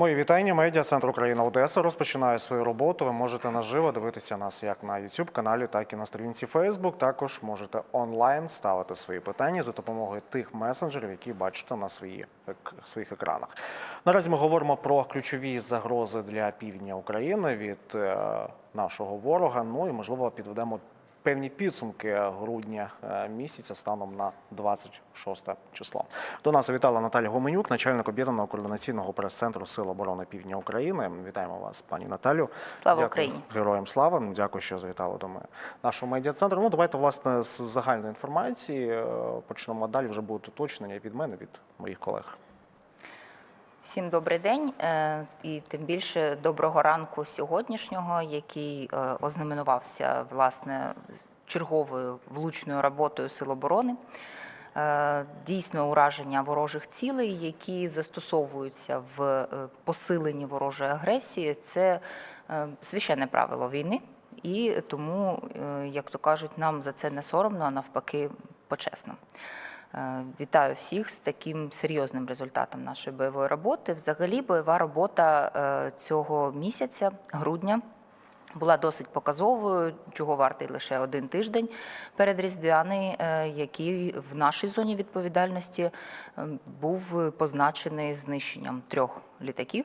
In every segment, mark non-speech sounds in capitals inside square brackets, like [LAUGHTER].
Мої вітання. Медіа Центр Україна Одеса розпочинає свою роботу. Ви можете наживо дивитися нас як на youtube каналі, так і на сторінці Facebook. Також можете онлайн ставити свої питання за допомогою тих месенджерів, які бачите на свої, своїх екранах. Наразі ми говоримо про ключові загрози для півдня України від е, нашого ворога. Ну і можливо підведемо певні підсумки грудня е, місяця станом на 26 число. До нас завітала Наталя Гоменюк, начальник об'єднаного координаційного прес-центру Сил оборони Півдня України. Вітаємо вас, пані Наталю. Слава Дякую. Україні! Героям слава! Дякую, що завітали до мене нашого медіа-центру. Ну, давайте, власне, з загальної інформації е, почнемо. Далі вже будуть уточнення від мене, від моїх колег. Всім добрий день е, і тим більше доброго ранку сьогоднішнього, який е, ознаменувався власне черговою влучною роботою Сил оборони. Е, Дійсно, ураження ворожих цілей, які застосовуються в посиленні ворожої агресії, це священне правило війни, і тому, як то кажуть, нам за це не соромно, а навпаки, почесно. Е, Вітаю всіх з таким серйозним результатом нашої бойової роботи. Взагалі, бойова робота е, цього місяця, грудня, була досить показовою, чого вартий лише один тиждень передріздвяний, е, який в нашій зоні відповідальності був позначений знищенням трьох літаків.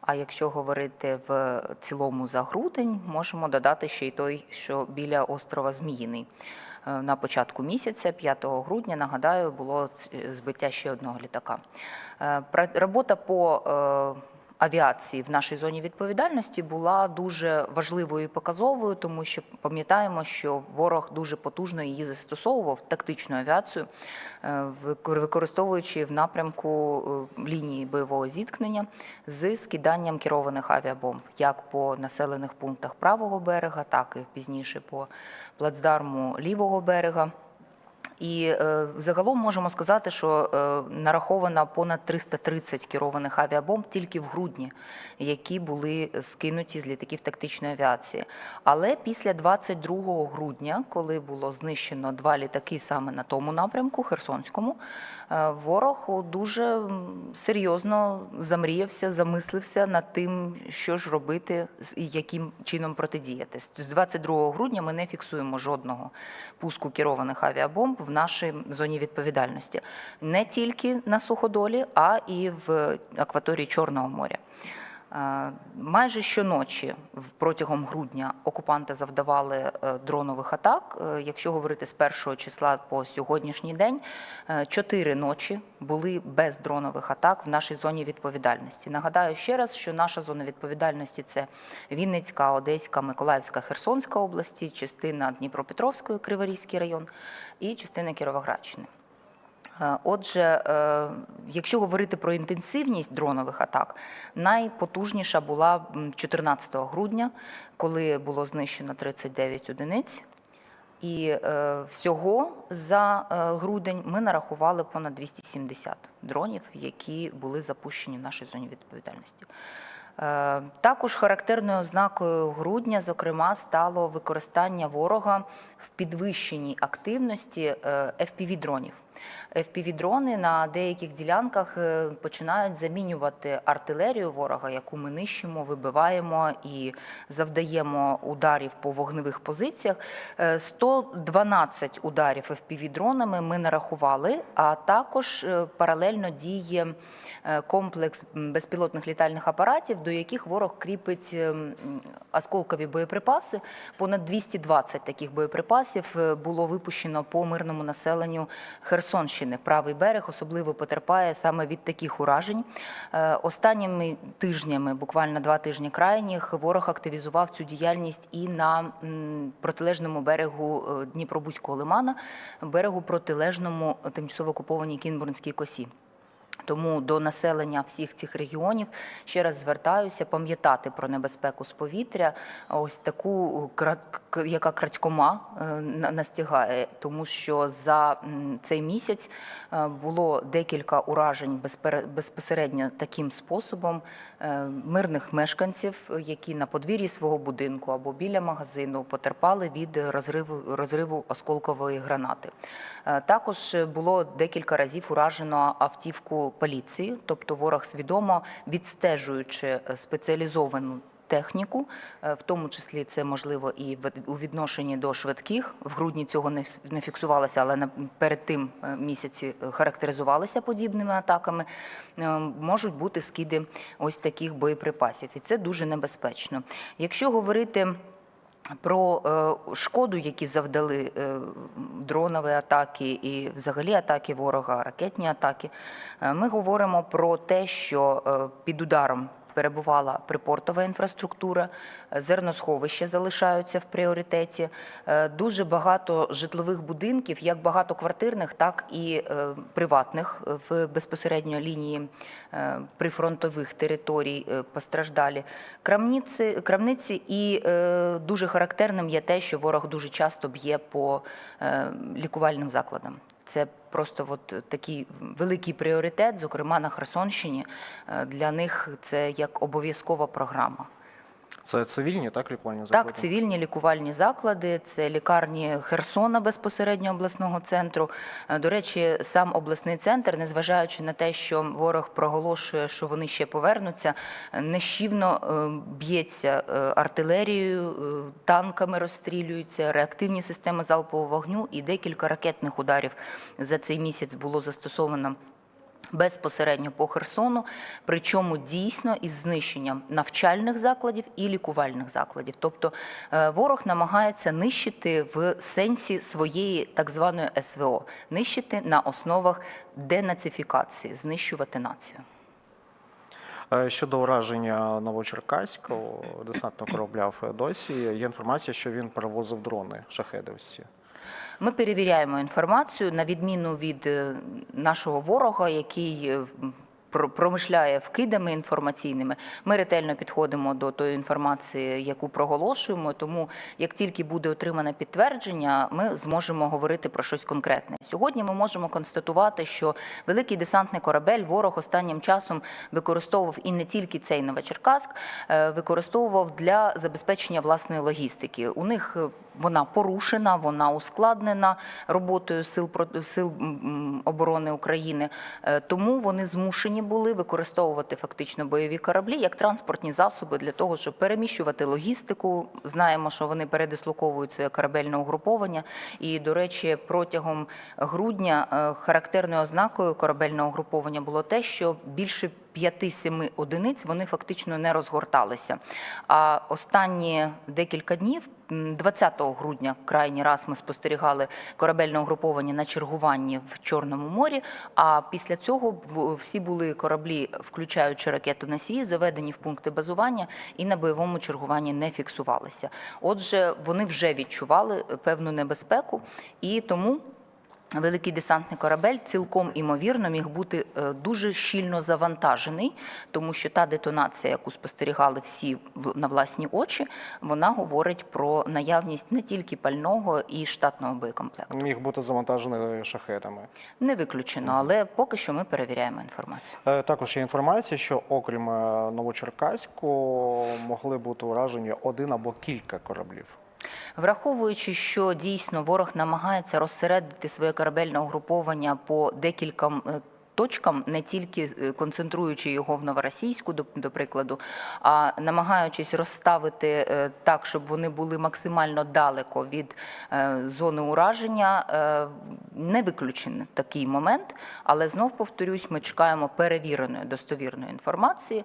А якщо говорити в цілому за грудень, можемо додати ще й той, що біля острова Зміїний. Е, На початку місяця, 5 грудня, нагадаю, було збиття ще одного літака. Е, Робота по е, авіації в нашій зоні відповідальності була дуже важливою і показовою, тому що пам'ятаємо, що ворог дуже потужно її застосовував тактичну авіацію, е, використовуючи в напрямку е, лінії бойового зіткнення з скиданням керованих авіабомб, як по населених пунктах правого берега, так і пізніше по плацдарму лівого берега. І е, загалом можемо сказати, що е, нараховано понад 330 керованих авіабомб тільки в грудні, які були скинуті з літаків тактичної авіації. Але після 22 грудня, коли було знищено два літаки саме на тому напрямку, Херсонському, е, ворог дуже серйозно замріявся, замислився над тим, що ж робити і яким чином протидіяти. З 22 грудня ми не фіксуємо жодного пуску керованих авіабомб в нашій зоні відповідальності не тільки на суходолі, а і в акваторії Чорного моря. Е, Майже щоночі протягом грудня окупанти завдавали е, дронових атак. Е, Якщо говорити з першого числа по сьогоднішній день, чотири ночі були без дронових атак в нашій зоні відповідальності. Нагадаю ще раз, що наша зона відповідальності це Вінницька, Одеська, Миколаївська, Херсонська області, частина Дніпропетровської, Криворізький район і частина Кіровоградщини. Е, Отже, е, якщо говорити про інтенсивність дронових атак, найпотужніша була 14 грудня, коли було знищено 39 одиниць. І е, всього за грудень ми нарахували понад 270 дронів, які були запущені в нашій зоні відповідальності. Також характерною ознакою грудня, зокрема, стало використання ворога в підвищеній активності FPV-дронів. FPV-дрони на деяких ділянках е, починають замінювати артилерію ворога, яку ми нищимо, вибиваємо і завдаємо ударів по вогневих позиціях. Е, 112 ударів FPV-дронами ми нарахували, а також е, паралельно діє е, комплекс безпілотних літальних апаратів, до яких ворог кріпить е, осколкові боєприпаси. Понад 220 таких боєприпасів е, було випущено по мирному населенню Херсонщини. Правий берег особливо потерпає саме від таких уражень. Е, Останніми тижнями, буквально два тижні крайніх, ворог активізував цю діяльність і на протилежному берегу е, Дніпробузького лимана, берегу протилежному тимчасово окупованій Кінбурнській косі. Тому до населення всіх цих регіонів ще раз звертаюся пам'ятати про небезпеку з повітря, ось таку яка крадькома е, на- настигає, тому що за цей місяць е, було декілька уражень безпосередньо таким способом е, мирних мешканців, які на подвір'ї свого будинку або біля магазину потерпали від розриву розриву осколкової гранати. Також було декілька разів уражено автівку поліції, тобто ворог свідомо відстежуючи е, спеціалізовану техніку, е, в тому числі це можливо і у відношенні до швидких. В грудні цього не фіксувалося, але перед тим е, місяці характеризувалися подібними атаками. Можуть бути скиди ось таких боєприпасів, і це дуже небезпечно. Якщо говорити про е, шкоду, які завдали е, дронові атаки і взагалі атаки ворога, ракетні атаки, е, ми говоримо про те, що е, під ударом перебувала припортова інфраструктура, е, зерносховища залишаються в пріоритеті. Е, Дуже багато житлових будинків, як багатоквартирних, так і е, приватних в безпосередньо лінії прифронтових територій постраждалі. Крамниці, крамниці і дуже характерним є те, що ворог дуже часто б'є по лікувальним закладам. Це просто от такий великий пріоритет, зокрема на Херсонщині. Е, Для них це як обов'язкова програма. Це цивільні, так, лікувальні заклади? Так, цивільні лікувальні заклади, це лікарні Херсона безпосередньо обласного центру. Е, До речі, сам обласний центр, незважаючи на те, що ворог проголошує, що вони ще повернуться, нещівно е, б'ється е, артилерією, танками розстрілюються, реактивні системи залпового вогню і декілька ракетних ударів за цей місяць було застосовано. Безпосередньо по Херсону, причому дійсно із знищенням навчальних закладів і лікувальних закладів. Тобто е, ворог намагається нищити в сенсі своєї так званої СВО, нищити на основах денацифікації, знищувати націю. Е, Щодо ураження Новочеркаського десантного [CLEARS THROAT] корабля Феодосії, є інформація, що він перевозив дрони шахеди. Ми перевіряємо інформацію на відміну від е, нашого ворога, який е, про- промишляє вкидами інформаційними. Ми ретельно підходимо до тої інформації, яку проголошуємо. Тому як тільки буде отримане підтвердження, ми зможемо говорити про щось конкретне. Сьогодні ми можемо констатувати, що великий десантний корабель ворог останнім часом використовував і не тільки цей Новочеркаськ, е, використовував для забезпечення власної логістики. У них вона порушена, вона ускладнена роботою сил сил оборони України. Е, Тому вони змушені були використовувати фактично бойові кораблі як транспортні засоби для того, щоб переміщувати логістику. Знаємо, що вони передислоковують своє корабельне угруповання. І, до речі, протягом грудня е, характерною ознакою корабельного угруповання було те, що більше 5-7 одиниць вони фактично не розгорталися. А останні декілька днів, 20 грудня, крайній раз ми спостерігали корабельне угруповання на чергуванні в Чорному морі. А після цього всі були кораблі, включаючи ракетоносії, заведені в пункти базування і на бойовому чергуванні не фіксувалися. Отже, вони вже відчували певну небезпеку, і тому. Великий десантний корабель цілком імовірно міг бути е, дуже щільно завантажений, тому що та детонація, яку спостерігали всі на власні очі, вона говорить про наявність не тільки пального і штатного боєкомплекту. Міг бути завантажений шахедами. Не виключено, але поки що ми перевіряємо інформацію. Е, Також є інформація, що окрім е, Новочеркаську могли бути уражені один або кілька кораблів. Враховуючи, що дійсно ворог намагається розсередити своє корабельне угруповання по декільком е, точкам, не тільки е, концентруючи його в Новоросійську, до, до прикладу, а намагаючись розставити е, так, щоб вони були максимально далеко від е, зони ураження, не виключений такий момент. Але знов повторюсь, ми чекаємо перевіреної достовірної інформації.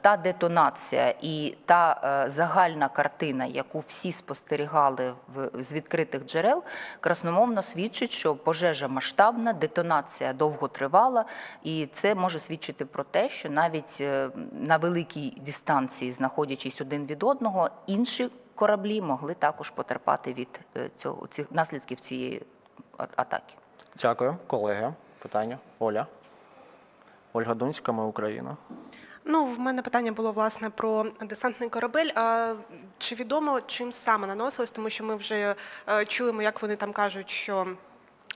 Та детонація і та загальна картина, яку всі спостерігали в з відкритих джерел, красномовно свідчить, що пожежа масштабна, детонація довготривала, і це може свідчити про те, що навіть е, на великій дистанції, знаходячись один від одного, інші кораблі могли також потерпати від е, цього цих наслідків цієї атаки. Дякую, колеги. Питання Оля. Ольга Дунська, ми Україна. Ну, в мене питання було власне про десантний корабель. А чи відомо чим саме наносилось? Тому що ми вже е, чуємо, як вони там кажуть, що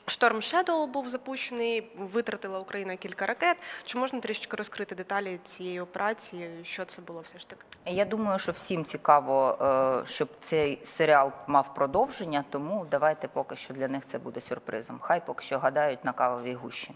шторм Shadow був запущений, витратила Україна кілька ракет. Чи можна трішечки розкрити деталі цієї операції? Що це було все ж таки? Я думаю, що всім цікаво, е, щоб цей серіал мав продовження, тому давайте поки що для них це буде сюрпризом. Хай поки що гадають на кавовій гущі.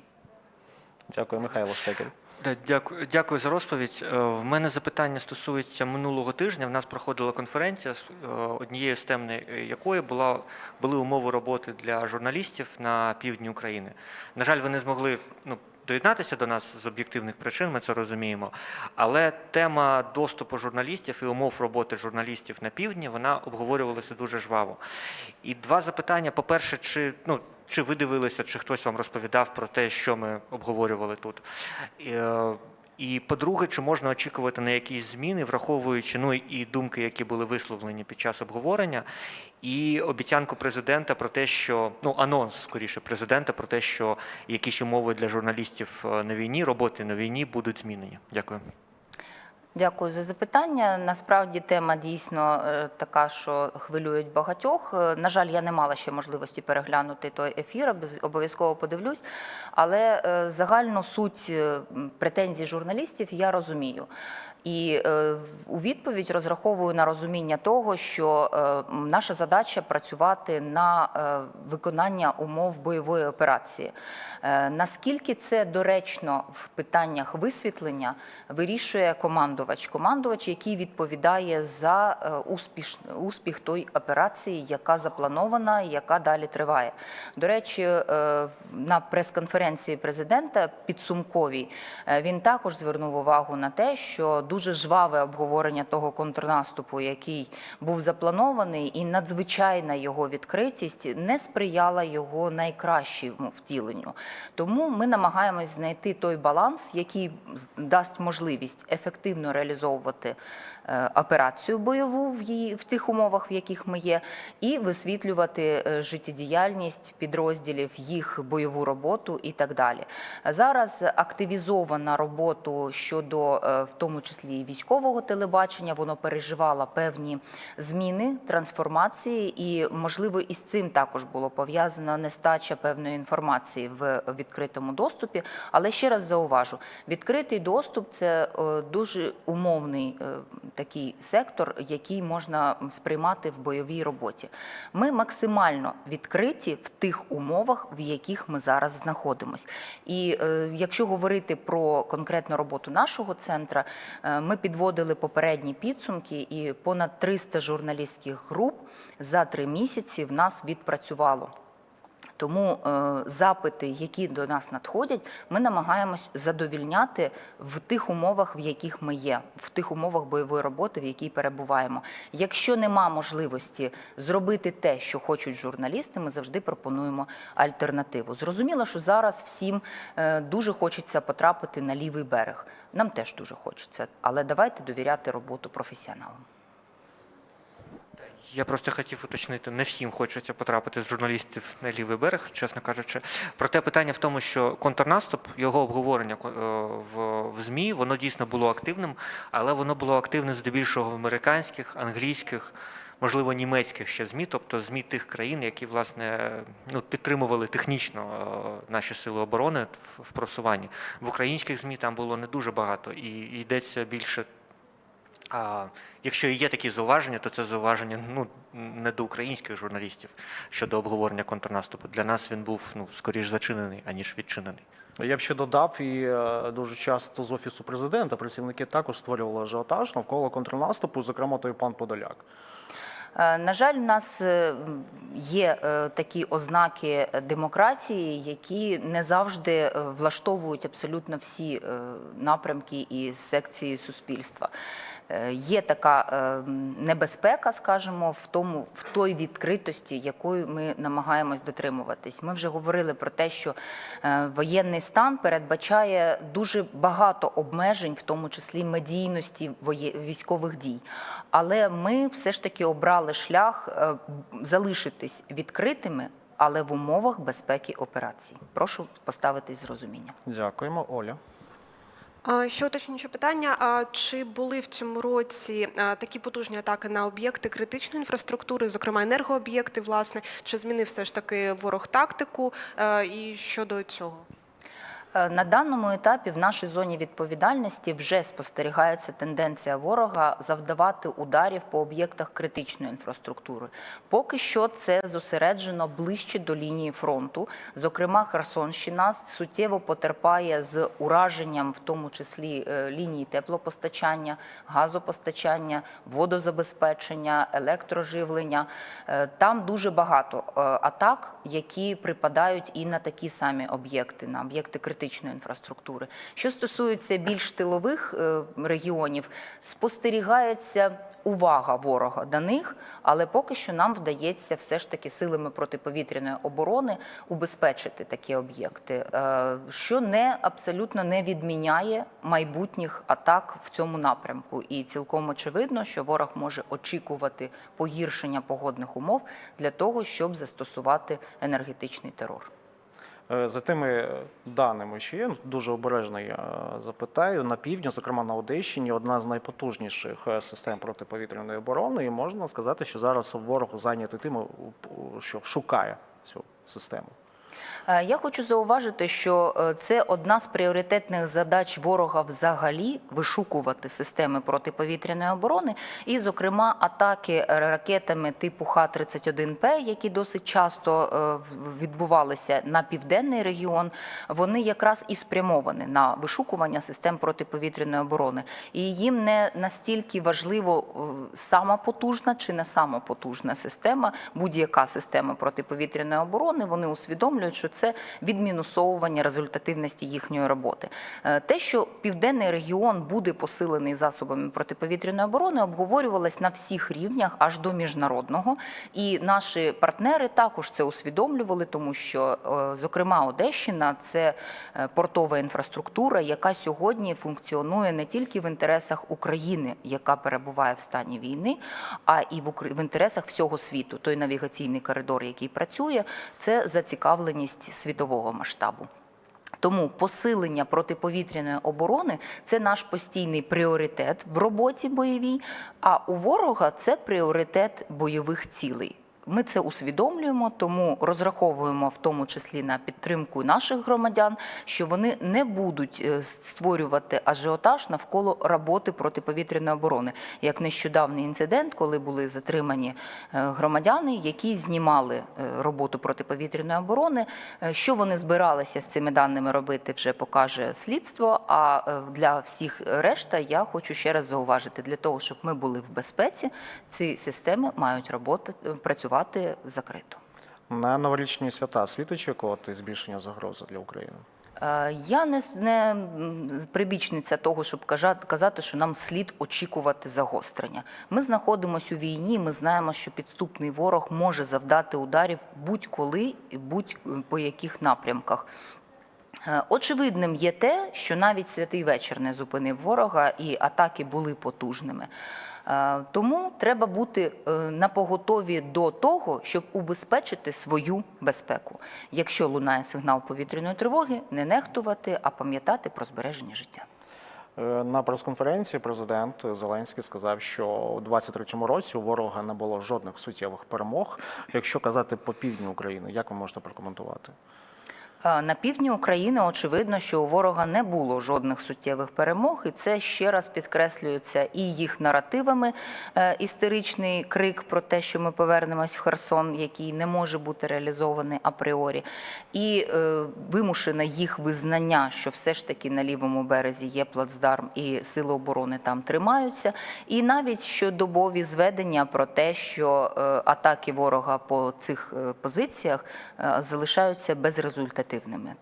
Дякую, Михайло Штекель. Дякую, дякую за розповідь. Е, В мене запитання стосується минулого тижня. В нас проходила конференція, е, однією з тем е, якої була були умови роботи для журналістів на півдні України. На жаль, ви не змогли ну, доєднатися до нас з об'єктивних причин, ми це розуміємо. Але тема доступу журналістів і умов роботи журналістів на півдні вона обговорювалася дуже жваво. І два запитання: по-перше, чи ну. Чи ви дивилися, чи хтось вам розповідав про те, що ми обговорювали тут? Е, І по-друге, чи можна очікувати на якісь зміни, враховуючи ну і думки, які були висловлені під час обговорення, і обіцянку президента про те, що ну анонс скоріше президента про те, що якісь умови для журналістів е, на війні, роботи на війні будуть змінені. Дякую. Дякую за запитання. Насправді тема дійсно е, така, що хвилюють багатьох. Е, На жаль, я не мала ще можливості переглянути той ефір, обов'яз- обов'язково подивлюсь. Але е, загальну суть претензій журналістів я розумію. І е, у відповідь розраховую на розуміння того, що е, наша задача працювати на е, виконання умов бойової операції. Наскільки це доречно в питаннях висвітлення, вирішує командувач. Командувач, який відповідає за успіш, успіх той операції, яка запланована, яка далі триває. До речі, на прес-конференції президента підсумковій він також звернув увагу на те, що дуже жваве обговорення того контрнаступу, який був запланований, і надзвичайна його відкритість не сприяла його найкращому втіленню. Тому ми намагаємось знайти той баланс, який дасть можливість ефективно реалізовувати операцію бойову в її в тих умовах, в яких ми є, і висвітлювати е, життєдіяльність підрозділів, їх бойову роботу і так далі. Зараз активізована роботу щодо е, в тому числі військового телебачення. Воно переживало певні зміни, трансформації, і можливо із цим також було пов'язана нестача певної інформації в відкритому доступі. Але ще раз зауважу: відкритий доступ це е, дуже умовний е, такий сектор, який можна сприймати в бойовій роботі. Ми максимально відкриті в тих умовах, в яких ми зараз знаходимося. І е, якщо говорити про конкретну роботу нашого центру, е, ми підводили попередні підсумки, і понад 300 журналістських груп за три місяці в нас відпрацювало. Тому е, запити, які до нас надходять, ми намагаємось задовільняти в тих умовах, в яких ми є, в тих умовах бойової роботи, в якій перебуваємо. Якщо нема можливості зробити те, що хочуть журналісти, ми завжди пропонуємо альтернативу. Зрозуміло, що зараз всім е, дуже хочеться потрапити на лівий берег. Нам теж дуже хочеться, але давайте довіряти роботу професіоналам. Я просто хотів уточнити, не всім хочеться потрапити з журналістів на лівий берег, чесно кажучи. Проте питання в тому, що контрнаступ, його обговорення е, в, ЗМІ, воно дійсно було активним, але воно було активним здебільшого в американських, англійських, можливо, німецьких ще ЗМІ, тобто ЗМІ тих країн, які власне ну, підтримували технічно е, наші сили оборони в просуванні. В українських ЗМІ там було не дуже багато, і йдеться більше а якщо і є такі зауваження, то це зауваження ну, не до українських журналістів щодо обговорення контрнаступу. Для нас він був ну, скоріш зачинений, аніж відчинений. Я б ще додав, і е, дуже часто з офісу президента працівники також створювали ажіотаж навколо контрнаступу, зокрема той пан Подоляк. Е, На жаль, в нас е, є такі ознаки демократії, які не завжди влаштовують абсолютно всі напрямки і секції суспільства. Е, Є така е, небезпека, скажімо, в тому, в той відкритості, якою ми намагаємось дотримуватись. Ми вже говорили про те, що е, воєнний стан передбачає дуже багато обмежень, в тому числі медійності військових дій. Але ми все ж таки обрали шлях залишитись відкритими, але в умовах безпеки операцій. Прошу поставитись з розумінням. Дякуємо, Оля. Ще уточнююче питання: а чи були в цьому році такі потужні атаки на об'єкти критичної інфраструктури, зокрема енергооб'єкти, власне, чи змінив все ж таки ворог тактику? І щодо цього? Е, На даному етапі в нашій зоні відповідальності вже спостерігається тенденція ворога завдавати ударів по об'єктах критичної інфраструктури. Поки що це зосереджено ближче до лінії фронту. Зокрема, Херсонщина суттєво потерпає з ураженням, в тому числі е, лінії теплопостачання, газопостачання, водозабезпечення, електроживлення. Е, Там дуже багато атак, які припадають і на такі самі об'єкти, на об'єкти критичної інфраструктури. Що стосується більш тилових е, регіонів, спостерігається увага ворога до них, але поки що нам вдається все ж таки силами протиповітряної оборони убезпечити такі об'єкти, е, що не абсолютно не відміняє майбутніх атак в цьому напрямку. І цілком очевидно, що ворог може очікувати погіршення погодних умов для того, щоб застосувати енергетичний терор. Е, За тими даними, що є, ну, дуже обережно я запитаю, на півдні, зокрема на Одещині, одна з найпотужніших е, систем протиповітряної оборони, і можна сказати, що зараз ворог зайнятий тим, що шукає цю систему. Е, Я хочу зауважити, що е, це одна з пріоритетних задач ворога взагалі вишукувати системи протиповітряної оборони, і, зокрема, атаки ракетами типу Х-31П, які досить часто е, відбувалися на південний регіон, вони якраз і спрямовані на вишукування систем протиповітряної оборони. І їм не настільки важливо сама потужна чи не сама потужна система, будь-яка система протиповітряної оборони. Вони усвідомлюють, що це відмінусовування результативності їхньої роботи. Е, Те, що південний регіон буде посилений засобами протиповітряної оборони, обговорювалось на всіх рівнях аж до міжнародного. І наші партнери також це усвідомлювали, тому що, е, зокрема, Одещина це е, портова інфраструктура, яка сьогодні функціонує не тільки в інтересах України, яка перебуває в стані війни, а і в інтересах всього світу. Той навігаційний коридор, який працює, це зацікавленість світового масштабу. Тому посилення протиповітряної оборони це наш постійний пріоритет в роботі бойовій. А у ворога це пріоритет бойових цілей. Ми це усвідомлюємо, тому розраховуємо в тому числі на підтримку наших громадян, що вони не будуть е, створювати ажіотаж навколо роботи протиповітряної оборони. Як нещодавний інцидент, коли були затримані е, громадяни, які знімали е, роботу протиповітряної оборони. Що вони збиралися з цими даними робити, вже покаже слідство. А для всіх решта я хочу ще раз зауважити: для того, щоб ми були в безпеці, ці системи мають роботи працювати закрито. На новорічні свята слід очікувати збільшення загрози для України. Е, Я не, не прибічниця того, щоб казати, що нам слід очікувати загострення. Ми знаходимося у війні. Ми знаємо, що підступний ворог може завдати ударів будь-коли і будь-по яких напрямках. Е, Очевидним є те, що навіть святий вечір не зупинив ворога, і атаки були потужними. Е, Тому треба бути е, напоготові до того, щоб убезпечити свою безпеку. Якщо лунає сигнал повітряної тривоги, не нехтувати, а пам'ятати про збереження життя. Е, На прес-конференції президент Зеленський сказав, що у 23-му році у ворога не було жодних суттєвих перемог. Якщо казати по півдню України, як ви можете прокоментувати? На півдні України очевидно, що у ворога не було жодних суттєвих перемог, і це ще раз підкреслюється і їх наративами. Е, Істеричний крик про те, що ми повернемось в Херсон, який не може бути реалізований апріорі, і е, вимушене їх визнання, що все ж таки на лівому березі є плацдарм, і сили оборони там тримаються. І навіть щодобові зведення про те, що е, атаки ворога по цих позиціях залишаються безрезультативними.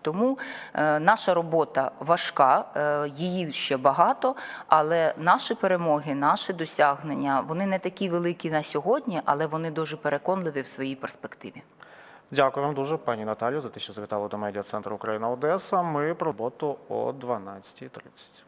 Тому е, наша робота важка, е, її ще багато, але наші перемоги, наші досягнення вони не такі великі на сьогодні, але вони дуже переконливі в своїй перспективі. Дякую вам дуже, пані Наталю, за те, що завітали до медіа центру Україна Одеса. Ми про роботу о 12.30.